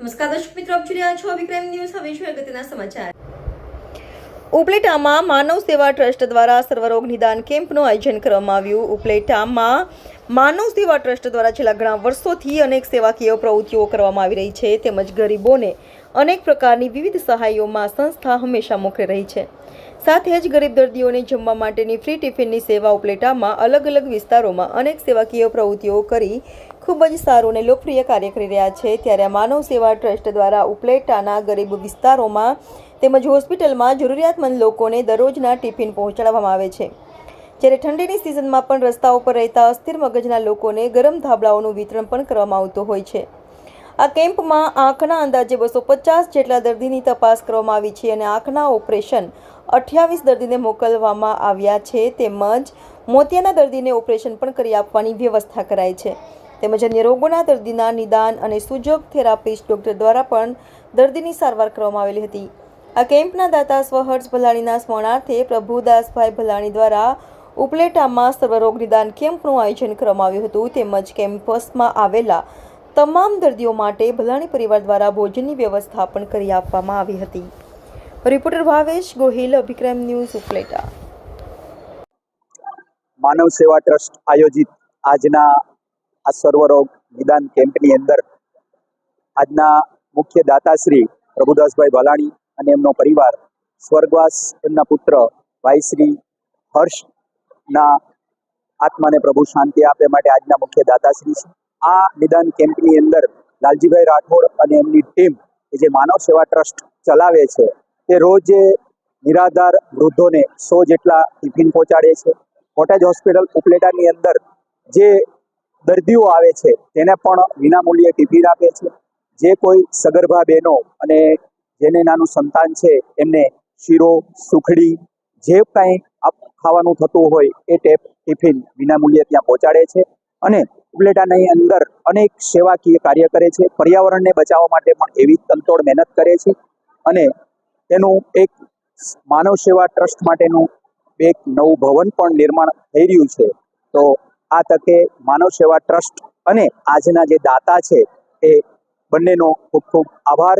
નમસ્કાર દર્શક મિત્રો, આપ જોઈ રહ્યા છો વિક્રમ ન્યૂઝ. હવે શું અગત્યના સમાચાર. ઉપલેટામાં માનવ સેવા ટ્રસ્ટ દ્વારા સર્વરોગ નિદાન કેમ્પનું આયોજન કરવામાં આવ્યું. ઉપલેટામાં માનવ સેવા ટ્રસ્ટ દ્વારા છેલ્લા ઘણા વર્ષોથી અનેક સેવાકીય પ્રવૃત્તિઓ કરવામાં આવી રહી છે. તેમજ ગરીબોને અનેક પ્રકારની વિવિધ સહાયોમાં સંસ્થા હંમેશા મોખરે રહી છે. સાથે જ ગરીબ દર્દીઓને જમવા માટેની ફ્રી ટિફિનની સેવા ઉપલેટામાં અલગ અલગ વિસ્તારોમાં અનેક સેવાકીય પ્રવૃત્તિઓ કરી ખૂબ જ સારું અને લોકપ્રિય કાર્ય કરી રહ્યા છે. ત્યારે માનવ સેવા ટ્રસ્ટ દ્વારા ઉપલેટાના ગરીબ વિસ્તારોમાં તેમજ હોસ્પિટલમાં જરૂરિયાતમંદ લોકોને દરરોજના ટિફિન પહોંચાડવામાં આવે છે. જ્યારે ઠંડીની સિઝનમાં પણ રસ્તાઓ પર રહેતા અસ્થિર મગજના લોકોને ગરમ ધાબળાઓનું વિતરણ પણ કરવામાં આવતું હોય છે. આ કેમ્પમાં આંખના અંદાજે બસો પચાસ જેટલા દર્દીની તપાસ કરવામાં આવી છે અને આંખના ઓપરેશન અઠ્યાવીસ દર્દીને મોકલવામાં આવ્યા છે. તેમજ મોતિયાના દર્દીને ઓપરેશન પણ કરી આપવાની વ્યવસ્થા કરાઈ છે. તેમજ અન્ય રોગોના દર્દીના નિદાન અને સુજોગ થેરાપિસ્ટ ડોક્ટર દ્વારા પણ દર્દીની સારવાર કરવામાં આવેલી હતી. આ કેમ્પના દાતા સ્વહર્ષ ભલાણીના સ્મરણાર્થે પ્રભુદાસભાઈ ભલાણી દ્વારા ઉપલેટામાં સર્વરોગ નિદાન કેમ્પનું આયોજન કરવામાં આવ્યું હતું. તેમજ કેમ્પસમાં આવેલા તમામ દર્દીઓ માટે ભલાણી પરિવાર દ્વારા ભોજનની વ્યવસ્થા પણ કરી આપવામાં આવી હતી. Reporter Bhavesh Gohil, Abhikram news, Upleta. Manav Seva trust આયોજિત આજના આ સર્વરોગ નિદાન કેમ્પની અંદર આજના મુખ્ય દાતાશ્રી પ્રભુદાસભાઈ ભલાણી અને એમનો પરિવાર, સ્વર્ગવાસ એમના પુત્ર ભાઈશ્રી હર્ષના આત્માને પ્રભુ શાંતિ આપે માટે આજના મુખ્ય દાતાશ્રી છે. આ નિદાન કેમ્પની અંદર લાલજીભાઈ રાઠોડ અને એમની ટીમ કે જે માનવ સેવા ટ્રસ્ટ ચલાવે છે, તે રોજે નિરાધાર વૃદ્ધોને સો જેટલા ટિફિન પહોંચાડે છે. કોટેજ હોસ્પિટલ ઉપલેટાની અંદર જે દર્દીઓ આવે છે, તેને પણ વિનામૂલ્યે ટિફિન આપે છે. જે કોઈ સગર્ભા બહેનો અને જેને નાનું સંતાન છે, એમને શીરો, સુખડી, જે કાંઈ ખાવાનું થતું હોય, એ ટેપ ટિફિન વિનામૂલ્યે ત્યાં પહોંચાડે છે અને ઉપલેટાની અંદર અનેક સેવાકીય કાર્ય કરે છે. પર્યાવરણને બચાવવા માટે પણ એવી તંતોડ મહેનત કરે છે અને તેનું એક માનવ સેવા ટ્રસ્ટ માટેનું એક નવું ભવન પણ નિર્માણ થઈ રહ્યું છે. તો આ તકે માનવ સેવા ટ્રસ્ટ અને આજના જે દાતા છે એ બંનેનો ખૂબ ખૂબ આભાર.